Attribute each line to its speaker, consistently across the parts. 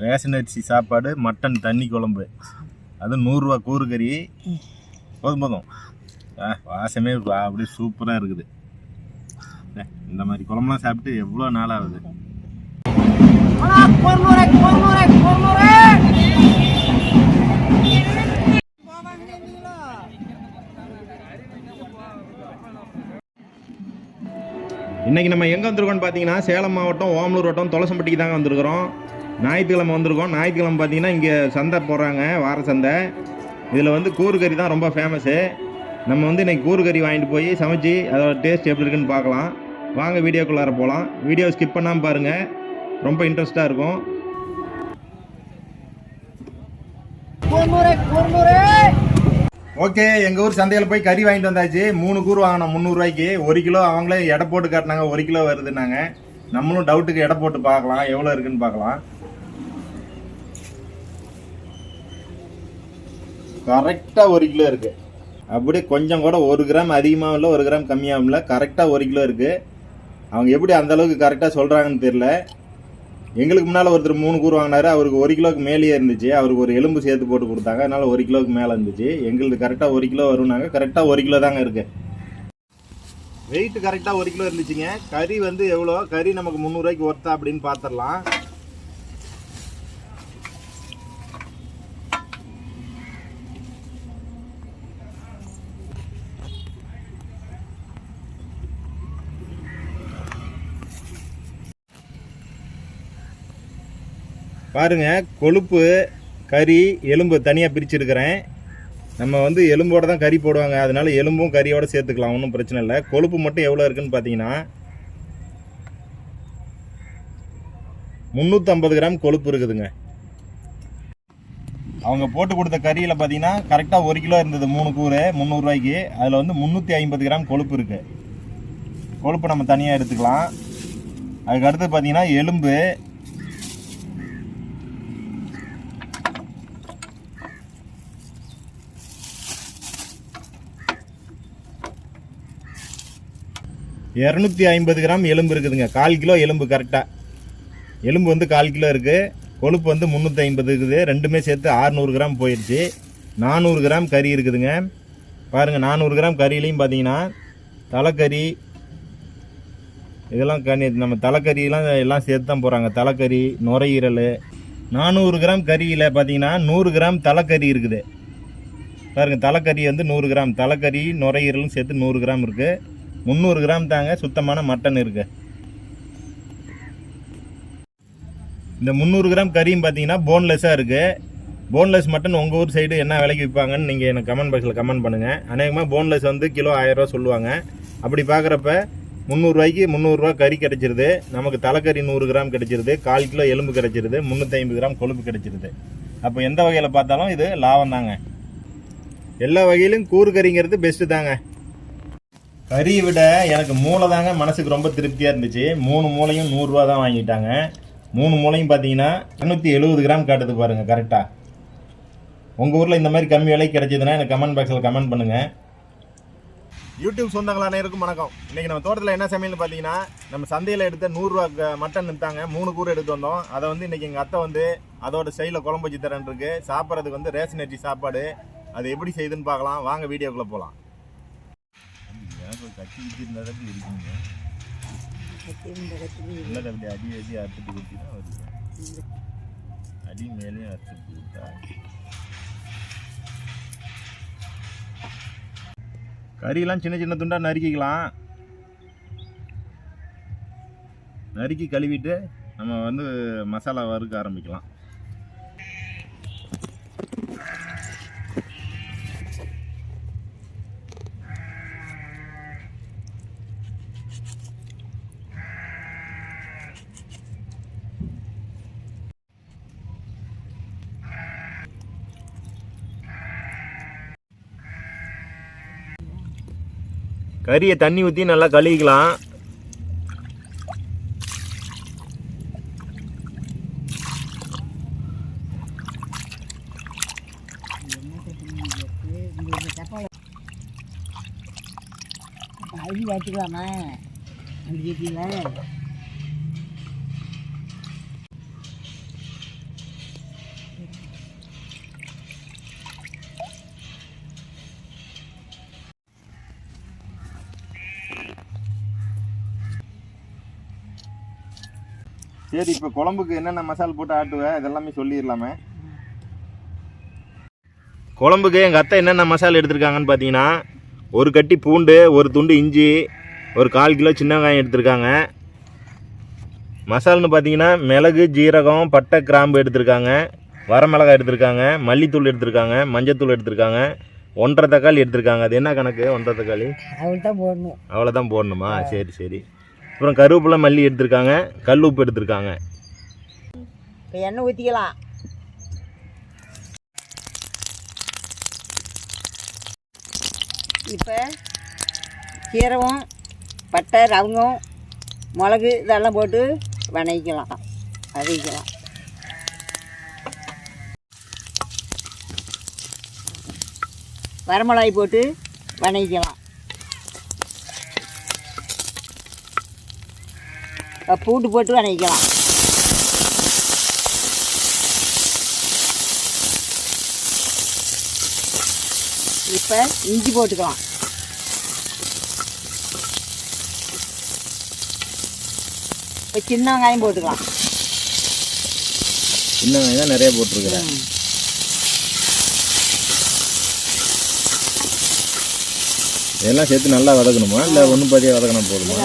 Speaker 1: Ration அரிசி சாப்பாடு mutton தண்ணி குழம்பு. அது நூறுரூவா கூறு கறி. போதும் போதும். ஆ வாசமே அப்படியே சூப்பராக இருக்குது. ஏ, இந்த மாதிரி குழம்புலாம் சாப்பிட்டு எவ்வளோ நாள் ஆகுது இன்றைக்கி நம்ம எங்கே வந்திருக்கோம்னு பார்த்தீங்கன்னா சேலம் மாவட்டம் ஓமலூர் வட்டம் தொலசம்பட்டிக்கு தாங்க வந்திருக்கிறோம். ஞாயிற்றுக்கிழமை வந்திருக்கோம். ஞாயிற்றுக்கிழமை பார்த்தீங்கன்னா இங்கே சந்தை போடுறாங்க வார சந்தை. இதில் வந்து கூறு கறி தான் ரொம்ப ஃபேமஸ்ஸு நம்ம வந்து இன்றைக்கி கூறு கறி வாங்கிட்டு போய் சமைச்சு அதோட டேஸ்ட் எப்படி இருக்குன்னு பார்க்கலாம். வாங்க வீடியோக்குள்ளார போகலாம் வீடியோ ஸ்கிப் பண்ணாமல் பாருங்கள் ரொம்ப இன்ட்ரெஸ்ட்டாக இருக்கும். ஓகே எங்கள் ஊர் சந்தையில் போய் கறி வாங்கிட்டு வந்தாச்சு. மூணு கூறு வாங்கினோம் முந்நூறுரூவாய்க்கு ஒரு கிலோ அவங்களே எடை போட்டு காட்டினாங்க ஒரு கிலோ வருதுன்னாங்க. நம்மளும் டவுட்டுக்கு எடை போட்டு பார்க்கலாம் எவ்வளோ இருக்குன்னு பார்க்கலாம். கரெக்டாக ஒரு கிலோ இருக்குது அப்படியே கொஞ்சம் கூட ஒரு கிராம் அதிகமாகவும் இல்லை ஒரு கிராம் கம்மியாகவும் இல்லை கரெக்டாக ஒரு கிலோ இருக்குது அவங்க எப்படி அந்த அளவுக்கு கரெக்டாக சொல்கிறாங்கன்னு தெரில எங்களுக்கு முன்னால் ஒருத்தர் மூணு கூறு வாங்கினாரு அவருக்கு ஒரு கிலோக்கு மேலேயே இருந்துச்சு. அவருக்கு ஒரு எலும்பு சேர்த்து போட்டு கொடுத்தாங்க அதனால ஒரு கிலோவுக்கு மேலே இருந்துச்சு. எங்களுக்கு கரெக்டாக ஒரு கிலோ வரும்னாங்க கரெக்டாக ஒரு கிலோ தாங்க இருக்குது வெயிட் கரெக்டாக ஒரு கிலோ இருந்துச்சுங்க. கறி வந்து எவ்வளோ? கறி நமக்கு முந்நூறுரூவாய்க்கு ஒர்த்தா அப்படின்னு பார்த்துடலாம் பாருங்க கொழுப்பு கறி எலும்பு தனியாக பிரிச்சுருக்கிறேன். நம்ம வந்து எலும்போட தான் கறி போடுவாங்க. அதனால் எலும்பும் கறியோடு சேர்த்துக்கலாம் ஒன்றும் பிரச்சனை இல்லை. கொழுப்பு மட்டும் எவ்வளோ இருக்குன்னு பார்த்தீங்கன்னா முந்நூற்றம்பது கிராம் கொழுப்பு இருக்குதுங்க. அவங்க போட்டு கொடுத்த கறியில் பார்த்தீங்கன்னா கரெக்டாக ஒரு கிலோ இருந்தது மூணு கூறு முந்நூறுரூவாய்க்கு அதில் வந்து முந்நூற்றி ஐம்பது கிராம் கொழுப்பு இருக்குது கொழுப்பு நம்ம தனியாக எடுத்துக்கலாம். அதுக்கு அடுத்து பார்த்தீங்கன்னா எலும்பு இரநூத்தி ஐம்பது கிராம் எலும்பு இருக்குதுங்க. கால் கிலோ எலும்பு கரெக்டாக எலும்பு வந்து கால் கிலோ இருக்குது கொழுப்பு வந்து முந்நூற்றி ஐம்பது இருக்குது. ரெண்டுமே சேர்த்து 600 கிராம் போயிடுச்சு நானூறு கிராம் கறி இருக்குதுங்க. பாருங்கள் நானூறு கிராம் கறியிலையும் பார்த்தீங்கன்னா தலைக்கறி இதெல்லாம் கனி நம்ம தலைக்கறியெல்லாம் எல்லாம் சேர்த்து தான் போகிறாங்க தலைக்கறி நுரையீரல். நானூறு கிராம் கறியில் பார்த்தீங்கன்னா நூறு கிராம் தலைக்கறி இருக்குது. பாருங்க தலைக்கறி வந்து நூறு கிராம். தலைக்கறி நுரையீரலும் சேர்த்து நூறு கிராம் இருக்குது முந்நூறு கிராம் தாங்க சுத்தமான மட்டன் இருக்கு. இந்த முந்நூறு கிராம் கறியும் பார்த்தீங்கன்னா போன்லெஸ்ஸாக இருக்குது போன்லெஸ் மட்டன் உங்கள் ஊர் சைடு என்ன விலைக்கு விற்பாங்கன்னு நீங்கள் எனக்கு கமெண்ட் பாக்ஸில் கமெண்ட் பண்ணுங்கள் அநேகமாக போன்லெஸ் வந்து கிலோ ஆயிரரூவா சொல்லுவாங்க. அப்படி பார்க்குறப்ப முந்நூறுரூவாய்க்கு முந்நூறுரூவா கறி கிடைச்சிருது. நமக்கு தலைக்கறி நூறு கிராம் கிடச்சிருது. கால் கிலோ எலும்பு கிடைச்சிருது. முந்நூற்றி கிராம் கொழுப்பு கிடைச்சிருது. அப்போ எந்த வகையில் பார்த்தாலும் இது லாபம் தாங்க. எல்லா வகையிலும் கூறு கறிங்கிறது பெஸ்ட்டு தாங்க. கறியை விட எனக்கு மூளை தாங்க மனசுக்கு ரொம்ப திருப்தியாக இருந்துச்சு. மூணு மூளையும் நூறுரூவா தான் வாங்கிட்டாங்க. மூணு மூளையும் பார்த்தீங்கன்னா இரநூத்தி எழுபது கிராம் காட்டுது பாருங்கள் கரெக்டாக உங்கள் ஊரில் இந்த மாதிரி கம்மி விலைக்கு கிடைச்சதுன்னா எனக்கு கமெண்ட் பாக்ஸில் கமெண்ட் பண்ணுங்கள் யூடியூப் சொந்தங்கள் அனைவருக்கும் வணக்கம். இன்றைக்கி நம்ம தோட்டத்தில் என்ன சமையல்னு பார்த்தீங்கன்னா நம்ம சந்தையில் எடுத்த நூறுரூவா க- மட்டன் எடுத்தாங்க மூணு கூறு எடுத்து வந்தோம். அதை வந்து இன்றைக்கி எங்கள் அத்தை வந்து அதோட ஸ்டைலில் குழம்பு வச்சு தரேன் இருக்கு. சாப்பிட்றதுக்கு வந்து ரேஷன் அரிசி சாப்பாடு. அது எப்படி செய்யுதுன்னு பார்க்கலாம். வாங்க வீடியோக்குள்ளே போகலாம் கத்தி வச்சு இருந்தால் தான் இருக்குங்க இல்லை அப்படி அடி அடி அறுத்துட்டு கொடுத்தி தான் வருது அடி மேலேயும் அறுத்துட்டு கொடுத்தா கறியெல்லாம் சின்ன சின்ன துண்டாக நறுக்கிக்கலாம். நறுக்கி கழுவிட்டு நம்ம வந்து மசாலா வறுக்க ஆரம்பிக்கலாம். கறியை தண்ணி ஊற்றி நல்லா கழுவிக்கலாம்.
Speaker 2: அரிசி வச்சுக்கலாமா அஞ்சு கேஜியில்
Speaker 1: சரி இப்போ குழம்புக்கு என்னென்ன மசாலா போட்டு ஆட்டுவேன் இதெல்லாமே சொல்லிடலாமே. குழம்புக்கு எங்கள் அத்தை என்னென்ன மசாலா எடுத்திருக்காங்கன்னு பார்த்தீங்கன்னா ஒரு கட்டி பூண்டு ஒரு துண்டு இஞ்சி ஒரு கால் கிலோ சின்ன வெங்காயம் எடுத்திருக்காங்க. மசால்னு பார்த்தீங்கன்னா மிளகு ஜீரகம் பட்டை கிராம்பு எடுத்திருக்காங்க. வரமிளகாய் எடுத்திருக்காங்க மல்லித்தூள் எடுத்திருக்காங்க மஞ்சத்தூள் எடுத்திருக்காங்க ஒன்றரை தக்காளி எடுத்திருக்காங்க. அது என்ன கணக்கு ஒன்றரை தக்காளி?
Speaker 2: தான் போடணும்.
Speaker 1: அவ்வளோதான் போடணுமா? சரி சரி. அப்புறம் கருவேப்பிலை மல்லி எடுத்திருக்காங்க கல் உப்பு எடுத்திருக்காங்க.
Speaker 2: இப்போ எண்ணெய் ஊற்றிக்கலாம் இப்போ சீரகம் பட்டை ரவங்கம் மிளகு இதெல்லாம் போட்டு வணங்கிக்கலாம் வதக்கிக்கலாம் வரமிளகாய் போட்டு வணக்கிக்கலாம். பூண்டு போட்டு வணங்கிக்கலாம் இப்போ இஞ்சி போட்டுக்கலாம். இப்போ சின்ன வெங்காயம் போட்டுக்கலாம்.
Speaker 1: சின்ன வெங்காயம் நிறைய போட்டிருக்கிறேன். இதெல்லாம் சேர்த்து நல்லா வதக்கணுமா? இல்லை ஒன்றும் பாதியாக வதக்கினா போதுமா?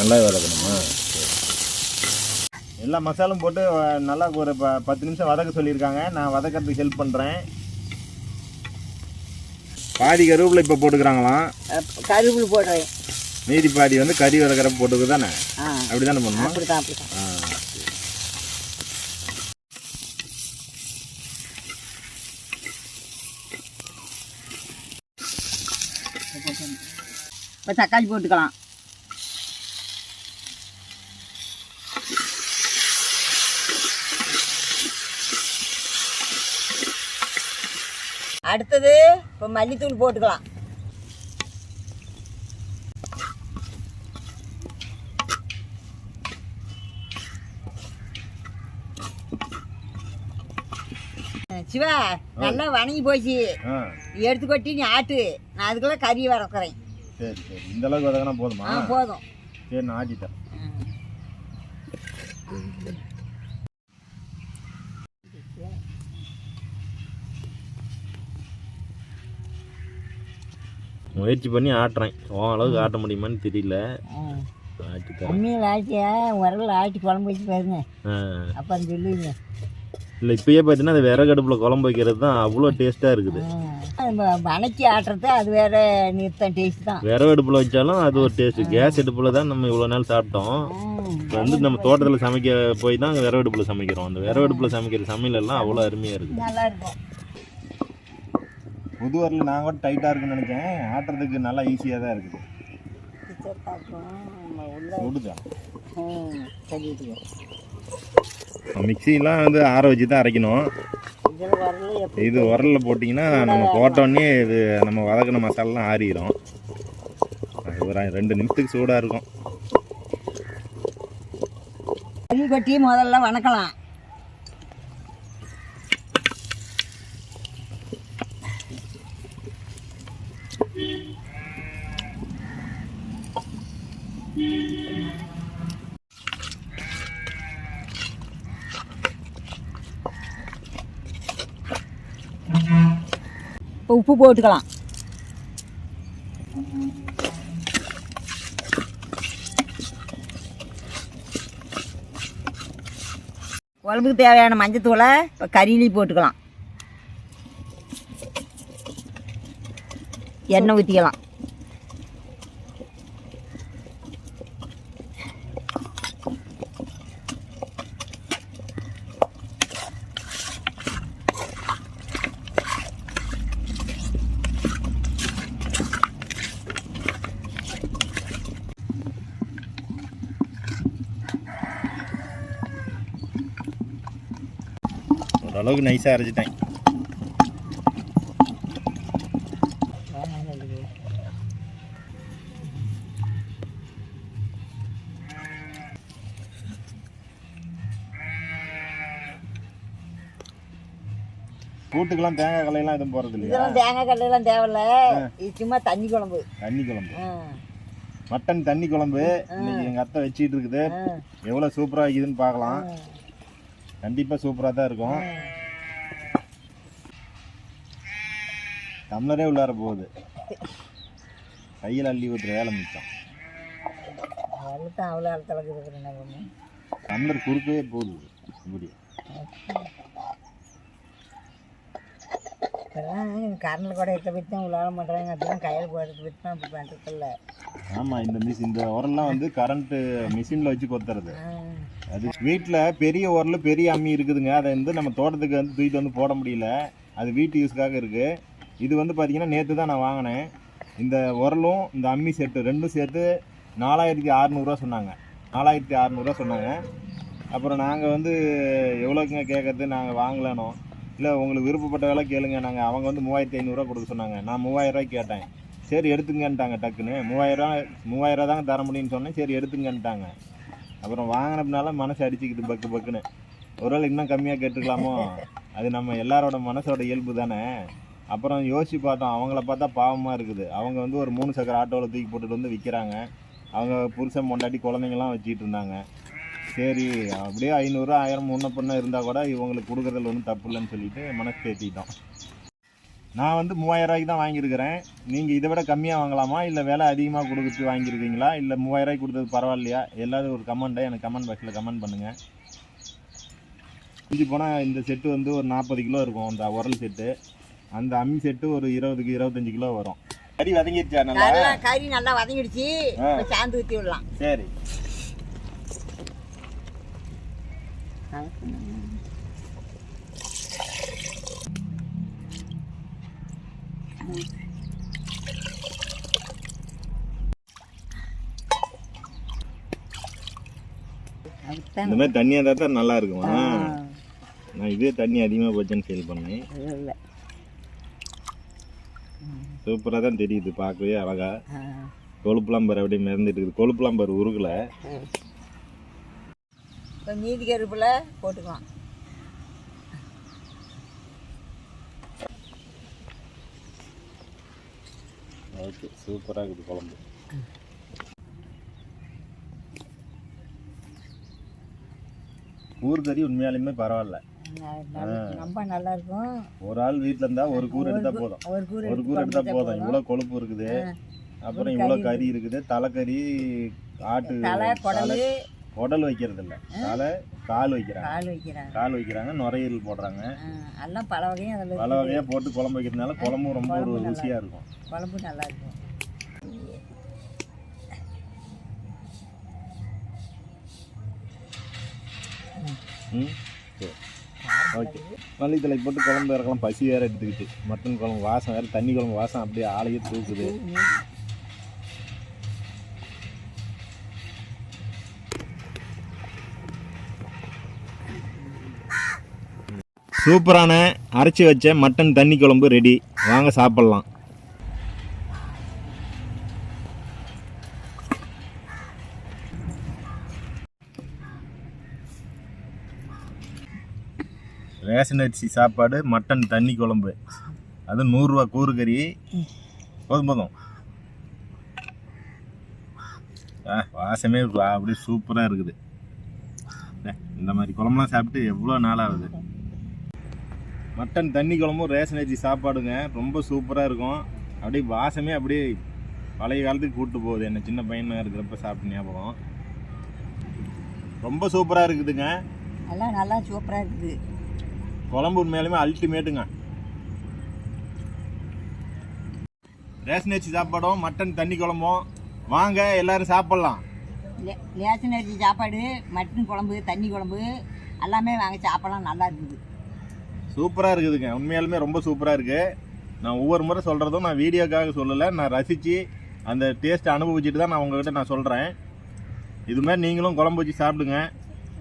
Speaker 2: நல்லா
Speaker 1: வதக்கணுமா. எல்லா மசாலும் போட்டு நல்லா ஒரு ப பத்து நிமிஷம் வதக்க சொல்லியிருக்காங்க. நான் வதக்கிறதுக்கு ஹெல்ப் பண்ணுறேன் பாதி கருவேப்பிலை இப்போ போட்டுக்கிறாங்களாம்.
Speaker 2: கருவேப்பிலை போடுறேன்.
Speaker 1: மீதி பாதி வந்து கறி வதக்கிறப்ப போட்டுக்கு தானே? அப்படி தானே பண்ணணும்?
Speaker 2: அப்படி தான் அப்படி தான்
Speaker 1: ஆ
Speaker 2: இப்போ தக்காளி போட்டுக்கலாம். அடுத்தது இப்போ மல்லித்தூள் போட்டுக்கலாம். சிவா நல்லா வணங்கி போச்சு. எடுத்து கொட்டி நீ ஆட்டு. நான் அதுக்குள்ள கறி வறக்குறேன்.
Speaker 1: சரி சரி. இந்த அளவுக்கு வதக்கினா போதுமா?
Speaker 2: போதும்.
Speaker 1: சரி நான் ஆட்டிட்டேன். முயற்சி பண்ணி ஆட்டுறேன். ஓ அளவுக்கு ஆட்ட முடியுமான்னு தெரியல. ஆட்டி தரேன்.
Speaker 2: அம்மியில் ஆட்டியா உரல் ஆட்டி குழம்பு வச்சு பாருங்க.
Speaker 1: ஆ.
Speaker 2: அப்புறம் சொல்லுவீங்க
Speaker 1: இல்லை இப்பயே பார்த்தீங்கன்னா அது விறகடுப்பில் குழம்பு வைக்கிறது தான் அவ்வளோ டேஸ்ட்டாக இருக்குது.
Speaker 2: ஆட்டுறது அது வேற டேஸ்ட் தான்.
Speaker 1: விறகடுப்பில் வச்சாலும் அது ஒரு டேஸ்ட்டு கேஸ் அடுப்பில் தான் நம்ம இவ்வளோ நாள் சாப்பிட்டோம். வந்து நம்ம தோட்டத்தில் சமைக்க போய் தான் விறகடுப்பில் சமைக்கிறோம். அந்த விறகடுப்பில் சமைக்கிற சமையல் எல்லாம் அவ்வளோ அருமையாக இருக்குது.
Speaker 2: நல்லா இருக்கும்.
Speaker 1: புது வரல நான் கூட டைட்டாக இருக்குன்னு நினச்சேன். ஆட்டுறதுக்கு நல்லா ஈஸியாக தான் இருக்குது.
Speaker 2: சொல்லிட்டு
Speaker 1: மிக்சிலாம் வந்து ஆற வச்சு தான் அரைக்கணும். இது உரலில் போட்டிங்கன்னா நம்ம போட்டோடனே இது நம்ம வதக்கின மசாலாலாம் ஆறிடும் ஒரு ரெண்டு நிமிஷத்துக்கு சூடாக இருக்கும்.
Speaker 2: கொட்டி முதல்ல வணக்கலாம். இப்போ உப்பு போட்டுக்கலாம். குழம்புக்கு தேவையான மஞ்சத்தூளை இப்போ கறியிலையும் போட்டுக்கலாம். எண்ணெய் ஊற்றிக்கலாம்
Speaker 1: ஓரளவுக்கு நைஸாக அரைச்சிட்டேன். கூட்டுக்கெல்லாம் தேங்காய் கலையெல்லாம் எதுவும் போகிறது இல்லையா?
Speaker 2: இதெல்லாம் தேங்காய் கல்லையெல்லாம் தேவையில்ல. இது சும்மா தண்ணி குழம்பு.
Speaker 1: தண்ணி குழம்பு. மட்டன் தண்ணி குழம்பு. இன்னைக்கு எங்கள் அத்தை வச்சிட்டு இருக்குது.
Speaker 2: ஆ,
Speaker 1: எவ்வளோ சூப்பராக இருக்குதுன்னு பார்க்கலாம். கண்டிப்பாக சூப்பராக தான் இருக்கும். டம்ளரே உள்ளார போகுது. கையில் அள்ளி ஊற்றுற வேலை மிச்சம்.
Speaker 2: அவ்வளோ இடத்துல இருக்கிறேன்
Speaker 1: டம்ளர் குறுக்கவே போகுது. இப்படி.
Speaker 2: இப்போல்லாம் கரண்டில் கூட எடுத்து தான் உலாட பண்ணுறாங்க அப்படிலாம் கையில் போட்டு போய் தான் அப்படி பண்ணுறதில்ல
Speaker 1: ஆமாம் இந்த மிஸ் இந்த உரம்லாம் வந்து கரண்ட்டு மிஷினில் வச்சு கொத்துறது. அது வீட்டில் பெரிய உரல் பெரிய அம்மி இருக்குதுங்க. அதை வந்து நம்ம தோட்டத்துக்கு வந்து தூக்கிட்டு வந்து போட முடியல. அது வீட்டு யூஸ்க்காக இருக்குது இது வந்து பார்த்தீங்கன்னா நேற்று தான் நான் வாங்கினேன். இந்த உரலும் இந்த அம்மி செட்டு ரெண்டும் சேர்த்து நாலாயிரத்தி அறநூறுவா சொன்னாங்க. நாலாயிரத்தி அறநூறுவா சொன்னாங்க. அப்புறம் நாங்கள் வந்து எவ்வளோக்குங்க கேட்கறது நாங்கள் வாங்கலானோ இல்லை உங்களுக்கு விருப்பப்பட்ட வேலை கேளுங்க. நாங்கள் அவங்க வந்து மூவாயிரத்தி ஐநூறுரூவா கொடுக்க சொன்னாங்க. நான் மூவாயிரம் ரூபாய்க்கு கேட்டேன். சரி எடுத்துங்கன்ட்டாங்க டக்குன்னு. மூவாயிரம் மூவாயிரம் தாங்க தர முடியும்னு சொன்னேன். சரி எடுத்துங்கன்ட்டாங்க. அப்புறம் வாங்கினதுனால மனசு அடிச்சுக்கிது பக்கு பக்குன்னு. ஒரு வேளை இன்னும் கம்மியாக கேட்டுக்கலாமோ அது நம்ம எல்லாரோட மனசோட இயல்பு தானே. அப்புறம் யோசிச்சு பார்த்தோம் அவங்கள பார்த்தா பாவமாக இருக்குது. அவங்க வந்து ஒரு மூணு சக்கர ஆட்டோவில் தூக்கி போட்டுட்டு வந்து விற்கிறாங்க அவங்க புருஷன் பொண்டாட்டி குழந்தைங்களாம் வச்சுக்கிட்டு இருந்தாங்க. சரி அப்படியே ஐநூறு ஆயிரம் முன்ன பின்ன இருந்தால் கூட இவங்களுக்கு கொடுக்குறதுல ஒன்றும் தப்பு இல்லைன்னு சொல்லிட்டு மனசு தேத்திட்டோம். நான் வந்து மூவாயிரம் ரூபாய்க்கு தான் வாங்கியிருக்கிறேன். நீங்கள் இதை விட கம்மியாக வாங்கலாமா? இல்லை விலை அதிகமாக கொடுத்து வாங்கியிருக்கீங்களா? இல்லை மூவாயிரம் ரூபாய்க்கு கொடுத்தது பரவாயில்லையா? எல்லாரும் ஒரு கமெண்ட்டை எனக்கு கமெண்ட் பாக்ஸில் கமெண்ட் பண்ணுங்கள் மிஞ்சி போனால் இந்த செட்டு வந்து ஒரு நாற்பது கிலோ இருக்கும் அந்த உரல் செட்டு அந்த அம்மி செட்டு ஒரு இருபதுக்கு இருபத்தஞ்சு கிலோ வரும். கறி வதங்கிடுச்சா நல்லா?
Speaker 2: கறி நல்லா வதங்கிடுச்சு. சாந்து ஊற்றி விடலாம்.
Speaker 1: சரி. இந்த மாதிரி தண்ணியாக இருந்தால் தான் நல்லா இருக்கும்? நான் இதே தண்ணி அதிகமாக போச்சுன்னு ஃபீல் பண்ணேன்.
Speaker 2: இல்லை
Speaker 1: சூப்பராக தான் தெரியுது பார்க்கவே அழகா. கொழுப்புலாம் பாரு அப்படியே மிதந்துட்டு இருக்குது. கொழுப்புலாம் பாரு உருகல.
Speaker 2: மீதி கருப்பில் போட்டுக்கலாம்.
Speaker 1: ஓகே சூப்பராக இருக்குது குழம்பு. கூறு கறி உண்மையாலுமே பரவாயில்ல.
Speaker 2: ரொம்ப நல்லா இருக்கும்
Speaker 1: ஒரு ஆள் வீட்டில் இருந்தால் ஒரு கூறு எடுத்தால் போதும்.
Speaker 2: ஒரு கூறு
Speaker 1: எடுத்தால் போதும். இவ்வளோ கொழுப்பு இருக்குது. அப்புறம் இவ்வளோ கறி இருக்குது. தலைக்கறி ஆட்டு
Speaker 2: குடல்.
Speaker 1: வைக்கிறது இல்லை தலை கால் வைக்கிறாங்க.
Speaker 2: கால் வைக்கிறாங்க.
Speaker 1: கால் வைக்கிறாங்க நுரையீரல் போடுறாங்க.
Speaker 2: எல்லாம் பல வகையும் அதில்
Speaker 1: பல வகையாக போட்டு குழம்பு வைக்கிறதுனால குழம்பும் ரொம்ப ஒரு ருசியாக இருக்கும்.
Speaker 2: குழம்பு நல்லா இருக்கும்.
Speaker 1: ம் சரி. ஓகே. மல்லித்தலை போட்டு குழம்பு இறக்கலாம். பசி வேறு எடுத்துக்கிட்டு. மட்டன் குழம்பு வாசம் வேறு தண்ணி குழம்பு வாசம் அப்படியே ஆளையே தூக்குது. சூப்பரான அரைச்சி வச்ச மட்டன் தண்ணி குழம்பு ரெடி வாங்க சாப்பிட்லாம். ரேஷன் அரிசி சாப்பாடு மட்டன் தண்ணி குழம்பு. அது நூறுரூவா கூறு கறி. போதும் போதும். ஆ வாசமே அப்படியே சூப்பராக இருக்குது. இந்த மாதிரி குழம்புலாம் சாப்பிட்டு எவ்வளோ நாள் ஆகுது? மட்டன் தண்ணி குழம்பும் ரேஷன் அரிசி சாப்பாடுங்க. ரொம்ப சூப்பராக இருக்கும். அப்படியே வாசமே அப்படியே பழைய காலத்துக்கு கூட்டு போகுது. என்ன சின்ன பையனாக இருக்கிறப்ப சாப்பிட்டு ஞாபகம். ரொம்ப சூப்பராக இருக்குதுங்க.
Speaker 2: எல்லாம் நல்லா சூப்பராக இருக்குது.
Speaker 1: குழம்பு உண்மையாலுமே அல்டிமேட்டுங்க ரேஷன் அரிசி சாப்பாடும் மட்டன் தண்ணி குழம்பும். வாங்க எல்லாரும் சாப்பிட்லாம்.
Speaker 2: லேசன் அரிசி சாப்பாடு மட்டன் குழம்பு தண்ணி குழம்பு எல்லாமே வாங்க சாப்பிடலாம். நல்லா இருக்குது.
Speaker 1: சூப்பராக இருக்குதுங்க. உண்மையாலுமே ரொம்ப சூப்பராக இருக்குது நான் ஒவ்வொரு முறை சொல்கிறதும் நான் வீடியோக்காக சொல்லலை. நான் ரசித்து அந்த டேஸ்ட்டை அனுபவிச்சுட்டு தான் நான் உங்கள்கிட்ட நான் சொல்கிறேன் இது மாதிரி நீங்களும் குழம்பு வச்சு சாப்பிடுங்க.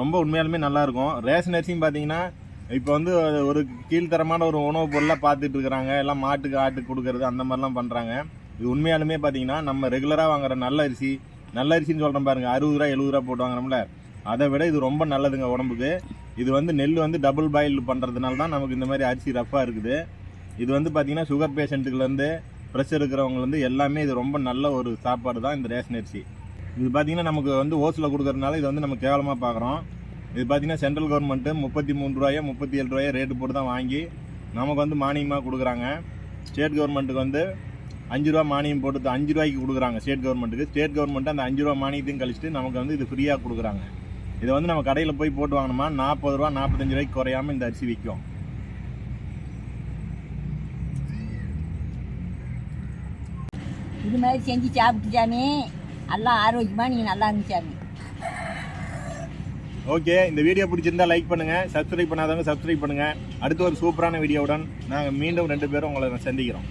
Speaker 1: ரொம்ப உண்மையாலுமே நல்லாயிருக்கும் ரேஷன் அரிசியும் பார்த்தீங்கன்னா இப்போ வந்து ஒரு கீழ்த்தரமான ஒரு உணவுப் பொருளாக பார்த்துட்டு இருக்கிறாங்க. எல்லாம் மாட்டுக்கு ஆட்டுக்கு கொடுக்கறது அந்த மாதிரிலாம் பண்ணுறாங்க இது உண்மையாலுமே பார்த்தீங்கன்னா நம்ம ரெகுலராக வாங்குற நல்ல அரிசி நல்ல அரிசின்னு சொல்கிறேன் பாருங்க. அறுபது ரூபா எழுபது ரூபா போட்டு வாங்குறோம்ல. அதை விட இது ரொம்ப நல்லதுங்க உடம்புக்கு. இது வந்து நெல் வந்து டபுள் பாயில் பண்ணுறதுனால தான் நமக்கு இந்த மாதிரி அரிசி ரஃப்பாக இருக்குது. இது வந்து பார்த்தீங்கன்னா சுகர் பேஷண்ட்டுக்குலேருந்து ப்ரெஷர் இருக்கிறவங்க வந்து எல்லாமே இது ரொம்ப நல்ல ஒரு சாப்பாடு தான் இந்த ரேஷன் அரிசி. இது பார்த்தீங்கன்னா நமக்கு வந்து ஓசில் கொடுக்குறதுனால இது வந்து நம்ம கேவலமாக பார்க்குறோம் இது பார்த்தீங்கன்னா சென்ட்ரல் கவர்மெண்ட்டு முப்பத்தி மூணு ரூபாயோ முப்பத்தி ஏழு ரூபாயோ ரேட்டு போட்டு தான் வாங்கி நமக்கு வந்து மானியமாக கொடுக்குறாங்க. ஸ்டேட் கவர்மெண்ட்டுக்கு வந்து அஞ்சு ரூபா மானியம் போட்டு அஞ்சு ரூபாய்க்கு கொடுக்குறாங்க. ஸ்டேட் கவர்மெண்ட்டுக்கு ஸ்டேட் கவர்மெண்ட்டு அந்த அஞ்சு ரூபா மானியத்தையும் கழிச்சிட்டு நமக்கு வந்து இது ஃப்ரீயாக கொடுக்குறாங்க. இதை வந்து நம்ம கடையில் போய் போட்டு வாங்கினோமா நாற்பது ரூபா நாற்பத்தஞ்சு ரூபாய்க்கு குறையாம இந்த அரிசி விற்கும்.
Speaker 2: இது மாதிரி செஞ்சு சாப்பிட்டு சாமி. எல்லாம் ஆரோக்கியமாக நீங்கள் நல்லா இருந்து சாமி.
Speaker 1: ஓகே இந்த வீடியோ பிடிச்சிருந்தா லைக் பண்ணுங்க. சப்ஸ்கிரைப் பண்ணாதவங்க சப்ஸ்கிரைப் பண்ணுங்க. அடுத்து ஒரு சூப்பரான வீடியோவுடன் நாங்கள் மீண்டும் ரெண்டு பேரும் உங்களை சந்திக்கிறோம்.